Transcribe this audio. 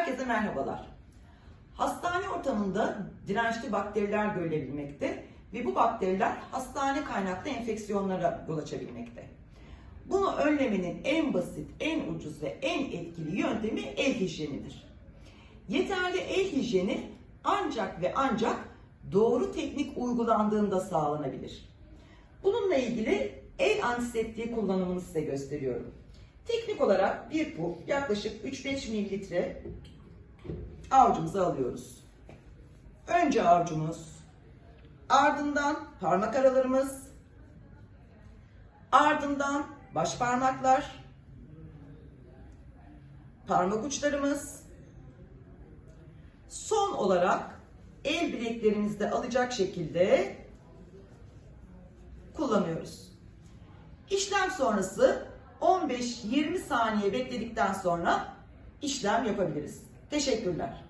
Herkese merhabalar. Hastane ortamında dirençli bakteriler görülebilmekte ve bu bakteriler hastane kaynaklı enfeksiyonlara yol açabilmekte. Bunu önlemenin en basit, en ucuz ve en etkili yöntemi el hijyenidir. Yeterli el hijyeni ancak ve ancak doğru teknik uygulandığında sağlanabilir. Bununla ilgili el antiseptiği kullanımını size gösteriyorum. Teknik olarak bir puf yaklaşık 3-5 mililitre avucumuza alıyoruz. Önce avucumuz, ardından parmak aralarımız, ardından baş parmaklar, parmak uçlarımız, son olarak el bileklerimizde alacak şekilde kullanıyoruz. İşlem sonrası 15-20 saniye bekledikten sonra işlem yapabiliriz. Teşekkürler.